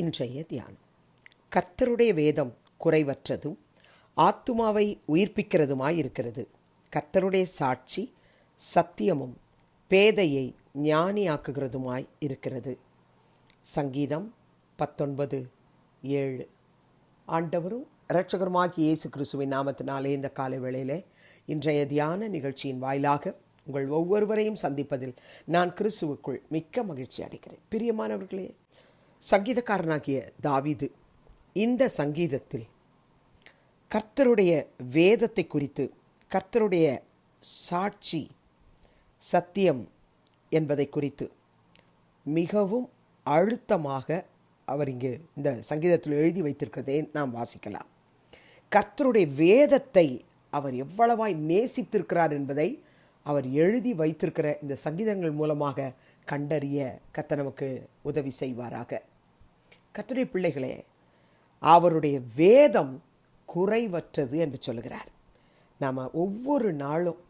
இன்றைய தியானம். கர்த்தருடைய வேதம் குறைவற்றதும் ஆத்துமாவை உயிர்ப்பிக்கிறதுமாய் இருக்கிறது கர்த்தருடைய சாட்சி சத்தியமும் பேதையை ஞானியாக்குகிறதுமாய் இருக்கிறது சங்கீதம் பத்தொன்பது ஏழு. ஆண்டவரும் இரட்சகருமாகி இயேசு கிறிஸ்துவின் நாமத்தினாலே இந்த காலை வேளையிலே இன்றைய தியான நிகழ்ச்சியின் வாயிலாக உங்கள் ஒவ்வொருவரையும் சந்திப்பதில் நான் கிறிஸ்துவுக்குள் மிக்க மகிழ்ச்சி அடைகிறேன். பிரியமானவர்களே சங்கீதக்காரனாகிய தாவிது இந்த சங்கீதத்தில் கர்த்தருடைய வேதத்தை குறித்து கர்த்தருடைய சாட்சி சத்தியம் என்பதை குறித்து மிகவும் அழுத்தமாக அவர் இங்கு இந்த சங்கீதத்தில் எழுதி வைத்திருக்கிறதை நாம் வாசிக்கலாம். கர்த்தருடைய வேதத்தை அவர் எவ்வளவாய் நேசித்திருக்கிறார் என்பதை அவர் எழுதி வைத்திருக்கிற இந்த சங்கீதங்கள் மூலமாக கண்டறிய கத்த நமக்கு உதவி செய்வாராக. கத்துடைய பிள்ளைகளே அவருடைய வேதம் குறைவற்றது என்று சொல்லுகிறார். நாம் ஒவ்வொரு நாளும்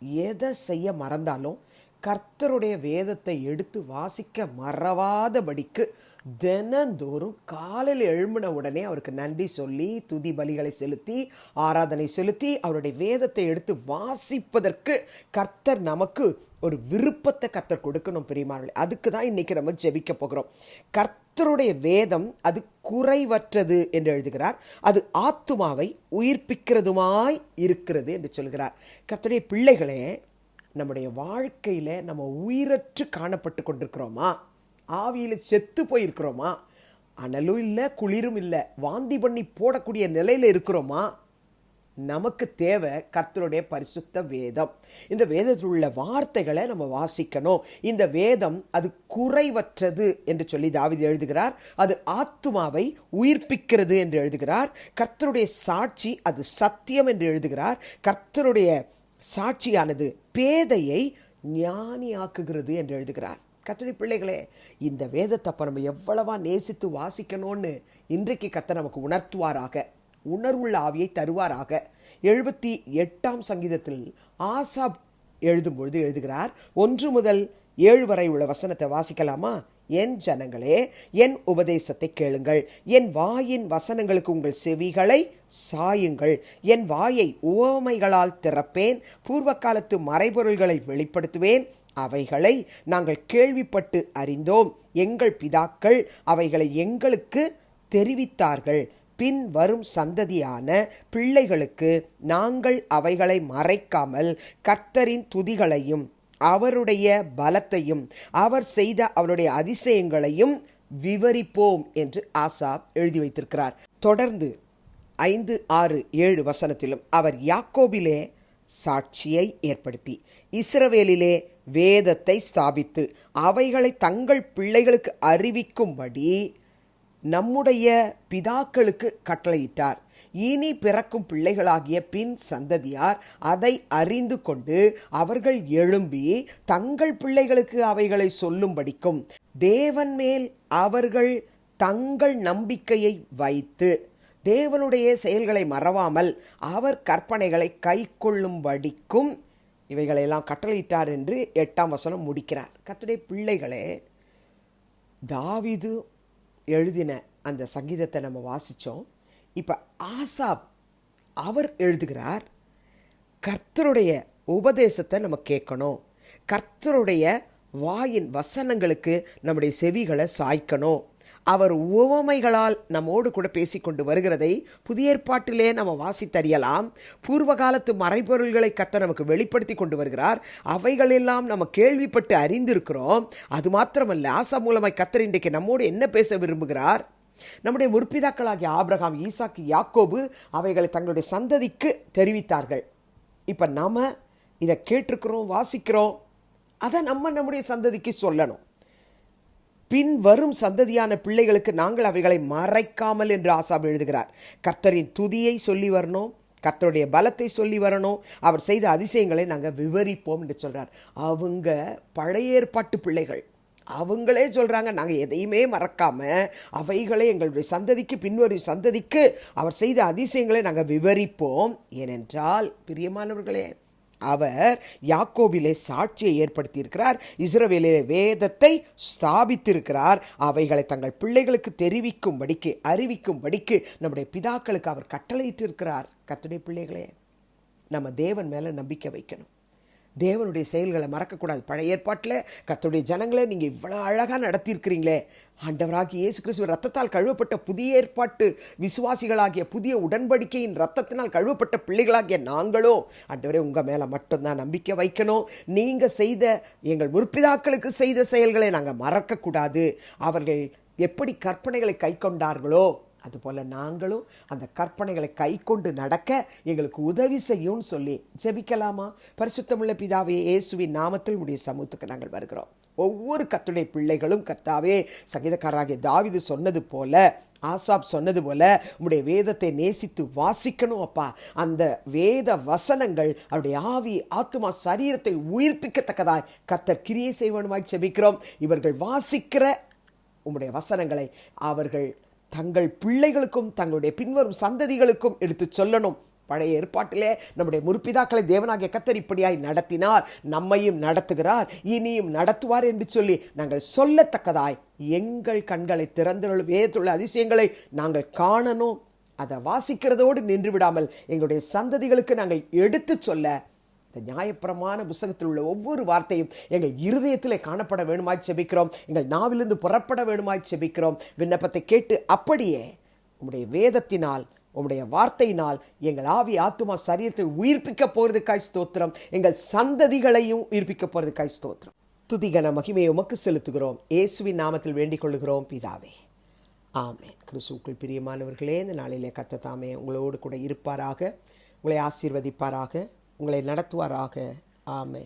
எதை செய்ய மறந்தாலும் கர்த்தருடைய வேதத்தை எடுத்து வாசிக்க மறவாதபடிக்கு தினந்தோறும் காலையில் எழும்பின உடனே அவருக்கு நன்றி சொல்லி துதி பலிகளை செலுத்தி ஆராதனை செலுத்தி அவருடைய வேதத்தை எடுத்து வாசிப்பதற்கு கர்த்தர் நமக்கு ஒரு விருப்பத்தை கர்த்தர் கொடுக்கணும் பெரியமானே அதுக்கு தான் இன்னைக்கு நம்ம ஜெபிக்க போகிறோம். கர்த்தருடைய வேதம் அது குறைவற்றது என்று எழுதுகிறார். அது ஆத்துமாவை உயிர்ப்பிக்கிறதுமாய் இருக்கிறது என்று சொல்கிறார். கர்த்தருடைய பிள்ளைகளே நம்முடைய வாழ்க்கையில் நம்ம உயிரற்று காணப்பட்டு கொண்டிருக்கிறோமா? ஆவியில் செத்து போயிருக்கிறோமா? அனலும் இல்லை குளிரும் இல்லை வாந்தி பண்ணி போடக்கூடிய நிலையில் இருக்கிறோமா? நமக்கு தேவை கர்த்தருடைய பரிசுத்த வேதம். இந்த வேதத்தில் உள்ள வார்த்தைகளை நம்ம வாசிக்கணும். இந்த வேதம் அது குறைவற்றது என்று சொல்லி தாவிது எழுதுகிறார். அது ஆத்துமாவை உயிர்ப்பிக்கிறது என்று எழுதுகிறார். கர்த்தருடைய சாட்சி அது சத்தியம் என்று எழுதுகிறார். கர்த்தருடைய சாட்சியானது பேதையை ஞானியாக்குகிறது என்று எழுதுகிறார். கத்தடி பிள்ளைகளே இந்த வேதத்தை அப்போ நம்ம எவ்வளவா நேசித்து வாசிக்கணும்னு இன்றைக்கு கத்த நமக்கு உணர்த்துவாராக உணர்வுள்ள ஆவியை தருவாராக. எழுபத்தி எட்டாம் சங்கீதத்தில் ஆசாப் எழுதும்பொழுது எழுதுகிறார் ஒன்று முதல் ஏழு வரை உள்ள வசனத்தை வாசிக்கலாமா? என் ஜனங்களே என் உபதேசத்தை கேளுங்கள். என் வாயின் வசனங்களுக்கு உங்கள் செவிகளை சாயுங்கள். என் வாயை உவமைகளால் திறப்பேன். பூர்வ காலத்து மறைபொருள்களை வெளிப்படுத்துவேன். அவைகளை நாங்கள் கேள்விப்பட்டு அறிந்தோம். எங்கள் பிதாக்கள் அவைகளை எங்களுக்கு தெரிவித்தார்கள். பின் வரும் சந்ததியான பிள்ளைகளுக்கு நாங்கள் அவைகளை மறைக்காமல் கர்த்தரின் துதிகளையும் அவருடைய பலத்தையும் அவர் செய்த அவருடைய அதிசயங்களையும் விவரிப்போம் என்று ஆசாப் எழுதி வைத்திருக்கிறார். தொடர்ந்து ஐந்து ஆறு ஏழு வசனத்திலும் அவர் யாக்கோபிலே சாட்சியை ஏற்படுத்தி இஸ்ரவேலிலே வேதத்தை ஸ்தாபித்து அவைகளை தங்கள் பிள்ளைகளுக்கு அறிவிக்கும்படி நம்முடைய பிதாக்களுக்கு கட்டளையிட்டார். இனி பிறக்கும் பிள்ளைகளாகிய பின் சந்ததியார் அதை அறிந்து கொண்டு அவர்கள் எழும்பி தங்கள் பிள்ளைகளுக்கு அவைகளை சொல்லும்படிக்கும் தேவன் மேல் அவர்கள் தங்கள் நம்பிக்கையை வைத்து தேவனுடைய செயல்களை மறவாமல் அவர் கற்பனைகளை கை கொள்ளும்படிக்கும் இவைகளையெல்லாம் கட்டளையிட்டார் என்று எட்டாம் வசனம் முடிக்கிறார். கத்துடைய பிள்ளைகளே தாவிது எழுதின அந்த சங்கீதத்தை நம்ம வாசித்தோம் இப்போ ஆசாப் அவர் எழுதுகிறார் கர்த்தருடைய உபதேசத்தை நம்ம கேட்கணும். கர்த்தருடைய வாயின் வசனங்களுக்கு நம்முடைய செவிகளை சாய்க்கணும். அவர் உவமைகளால் நம்மோடு கூட பேசிக்கொண்டு வருகிறதை புதிய ஏற்பாட்டிலே நம்ம வாசித்தறியலாம். பூர்வ காலத்து மறைபொருள்களை கத்த நமக்கு வெளிப்படுத்தி கொண்டு வருகிறார். அவைகளெல்லாம் நம்ம கேள்விப்பட்டு அறிந்திருக்கிறோம். அது மாத்திரமல்ல ஆசா மூலமாய் கத்தர் இன்றைக்கு நம்மோடு என்ன பேச விரும்புகிறார்? நம்முடைய முற்பிதாக்களாகிய ஆப்ரஹாம் ஈசாக்கு யாக்கோபு அவைகளை தங்களுடைய சந்ததிக்கு தெரிவித்தார்கள். இப்போ நாம் இதை கேட்டிருக்கிறோம் வாசிக்கிறோம். அதை நம்ம நம்முடைய சந்ததிக்கு சொல்லணும். பின் வரும் சந்ததியான பிள்ளைகளுக்கு நாங்கள் அவைகளை மறைக்காமல் என்று ஆசாப் எழுதுகிறார். கர்த்தரின் துதியை சொல்லி வரணும் கர்த்தருடைய பலத்தை சொல்லி வரணும் அவர் செய்த அதிசயங்களை நாங்கள் விவரிப்போம் என்று சொல்கிறார் அவங்க பழைய ஏற்பாட்டு பிள்ளைகள். அவங்களே சொல்கிறாங்க நாங்கள் எதையுமே மறக்காமல் அவைகளை எங்களுடைய சந்ததிக்கு பின்வரும் சந்ததிக்கு அவர் செய்த அதிசயங்களை நாங்கள் விவரிப்போம். ஏனென்றால் பிரியமானவர்களே அவர் யாக்கோபிலே சாட்சியை ஏற்படுத்தியிருக்கிறார். இஸ்ரவேலிலே வேதத்தை ஸ்தாபித்திருக்கிறார். அவைகளை தங்கள் பிள்ளைகளுக்கு தெரிவிக்கும்படிக்கு அறிவிக்கும்படிக்கு நம்முடைய பிதாக்களுக்கு அவர் கட்டளையிட்டிருக்கிறார். கத்துடைய பிள்ளைகளே நம்ம தேவன் மேலே நம்பிக்கை வைக்கணும். தேவனுடைய செயல்களை மறக்கக்கூடாது. பழைய ஏற்பாட்டில் கத்துடைய ஜனங்களை நீங்கள் இவ்வளோ அழகாக நடத்தியிருக்கிறீங்களே. ஆண்டவராகிய இயேசு கிறிஸ்துவ ரத்தத்தால் கழுவப்பட்ட புதிய ஏற்பாட்டு விசுவாசிகளாகிய புதிய உடன்படிக்கையின் ரத்தத்தினால் கழுவப்பட்ட பிள்ளைகளாகிய நாங்களோ ஆண்டவரே உங்கள் மேலே மட்டும்தான் நம்பிக்கை வைக்கணும். நீங்கள் செய்த எங்கள் முற்பிதாக்களுக்கு செய்த செயல்களை நாங்கள் மறக்கக்கூடாது. அவர்கள் எப்படி கற்பனைகளை கை கொண்டார்களோ அதுபோல் நாங்களும் அந்த கற்பனைகளை கை கொண்டு நடக்க எங்களுக்கு உதவி செய்யும்னு சொல்லி ஜெபிக்கலாமா? பரிசுத்தமுள்ள பிதாவே இயேசுவின் நாமத்தில் உடைய சமூகத்துக்கு நாங்கள் வருகிறோம். ஒவ்வொரு கத்துடைய பிள்ளைகளும் கத்தாவே சங்கீதக்காராகிய தாவிது சொன்னது போல ஆசாப் சொன்னது போல உம்முடைய வேதத்தை நேசித்து வாசிக்கணும் அப்பா. அந்த வேத வசனங்கள் அவருடைய ஆவி ஆத்துமா சரீரத்தை உயிர்ப்பிக்கத்தக்கதாய் கர்த்தர் கிரியை செய்வனுமாய் செபிக்கிறோம் இவர்கள் வாசிக்கிற உம்முடைய வசனங்களை அவர்கள் தங்கள் பிள்ளைகளுக்கும் தங்களுடைய பின்வரும் சந்ததிகளுக்கும் எடுத்து சொல்லணும். பழைய ஏற்பாட்டிலே நம்முடைய முற்பிதாக்களை தேவனாகிய கத்தர் இப்படியாய் நடத்தினார். நம்மையும் நடத்துகிறார். இனியும் நடத்துவார் என்று சொல்லி நாங்கள் சொல்லத்தக்கதாய் எங்கள் கண்களை திறந்துள்ள வேதத்துள்ள அதிசயங்களை நாங்கள் காணணும். அதை வாசிக்கிறதோடு நின்று விடாமல் எங்களுடைய சந்ததிகளுக்கு நாங்கள் எடுத்து சொல்ல இந்த நியாயப்பிரமான புஸ்தகத்தில் உள்ள ஒவ்வொரு வார்த்தையும் எங்கள் இருதயத்தில் காணப்பட வேணுமாய் செபிக்கிறோம். எங்கள் நாவிலிருந்து புறப்பட வேணுமாய் செபிக்கிறோம். விண்ணப்பத்தை கேட்டு அப்படியே உங்களுடைய வேதத்தினால் உம்முடைய வார்த்தையினால் எங்கள் ஆவி ஆத்துமா சரீரத்தை உயிர்ப்பிக்க போகிறதுக்காய் ஸ்தோத்திரம். எங்கள் சந்ததிகளையும் உயிர்ப்பிக்க போகிறதுக்காய் ஸ்தோத்திரம். துதிகன மகிமையை உமக்கு செலுத்துகிறோம். இயேசுவின் நாமத்தில் வேண்டிக் கொள்கிறோம் பிதாவே ஆமென். கிறிஸ்துக்குள் பிரியமானவர்களே இந்த நாளிலே கத்த தாமே உங்களோடு கூட இருப்பாராக. உங்களை ஆசீர்வதிப்பாராக. உங்களை நடத்துவாராக. ஆமே